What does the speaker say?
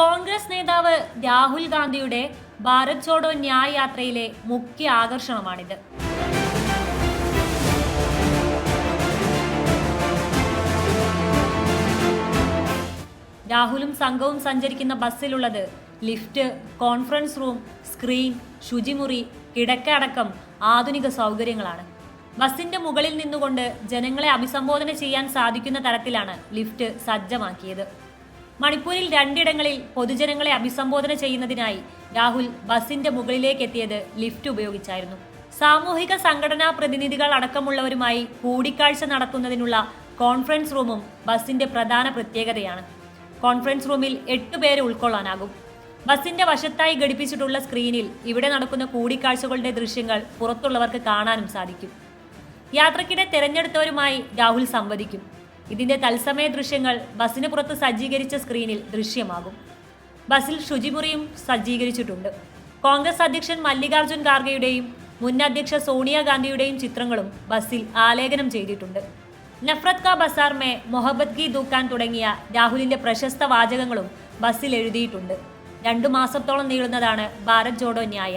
കോൺഗ്രസ് നേതാവ് രാഹുൽ ഗാന്ധിയുടെ ഭാരത് ചോഡോ ന്യായ് യാത്രയിലെ മുഖ്യ ആകർഷണമാണിത്. രാഹുലും സംഘവും സഞ്ചരിക്കുന്ന ബസ്സിലുള്ളത് ലിഫ്റ്റ് കോൺഫറൻസ് റൂം സ്ക്രീൻ ശുചിമുറി കിടക്ക അടക്കം ആധുനിക സൗകര്യങ്ങളാണ്. ബസിന്റെ മുകളിൽ നിന്നുകൊണ്ട് ജനങ്ങളെ അഭിസംബോധന ചെയ്യാൻ സാധിക്കുന്ന തരത്തിലാണ് ലിഫ്റ്റ് സജ്ജമാക്കിയത്. മണിപ്പൂരിൽ രണ്ടിടങ്ങളിൽ പൊതുജനങ്ങളെ അഭിസംബോധന ചെയ്യുന്നതിനായി രാഹുൽ ബസിന്റെ മുകളിലേക്ക് എത്തിയത് ലിഫ്റ്റ് ഉപയോഗിച്ചായിരുന്നു. സാമൂഹിക സംഘടനാ പ്രതിനിധികൾ അടക്കമുള്ളവരുമായി കൂടിക്കാഴ്ച നടത്തുന്നതിനുള്ള കോൺഫറൻസ് റൂമും ബസിന്റെ പ്രധാന പ്രത്യേകതയാണ്. കോൺഫറൻസ് റൂമിൽ എട്ട് പേരെ ഉൾക്കൊള്ളാനാകും. ബസിന്റെ വശത്തായി ഘടിപ്പിച്ചിട്ടുള്ള സ്ക്രീനിൽ ഇവിടെ നടക്കുന്ന കൂടിക്കാഴ്ചകളുടെ ദൃശ്യങ്ങൾ പുറത്തുള്ളവർക്ക് കാണാനും സാധിക്കും. യാത്രക്കിടെ തെരഞ്ഞെടുത്തവരുമായി രാഹുൽ സംവദിക്കും. ഇതിന്റെ തത്സമയ ദൃശ്യങ്ങൾ ബസിന് പുറത്ത് സജ്ജീകരിച്ച സ്ക്രീനിൽ ദൃശ്യമാകും. ബസിൽ ശുചിമുറിയും സജ്ജീകരിച്ചിട്ടുണ്ട്. കോൺഗ്രസ് അധ്യക്ഷൻ മല്ലികാർജുൻ ഖാർഗെയുടെയും മുൻ അധ്യക്ഷ സോണിയാഗാന്ധിയുടെയും ചിത്രങ്ങളും ബസിൽ ആലേഖനം ചെയ്തിട്ടുണ്ട്. നഫ്രത് കാ ബസാർ മേ മൊഹബത് ഗി ദൂക്കാൻ തുടങ്ങിയ രാഹുലിന്റെ പ്രശസ്ത വാചകങ്ങളും ബസ്സിൽ എഴുതിയിട്ടുണ്ട്. രണ്ടു മാസത്തോളം നീളുന്നതാണ് ഭാരത് ജോഡോ ന്യായ്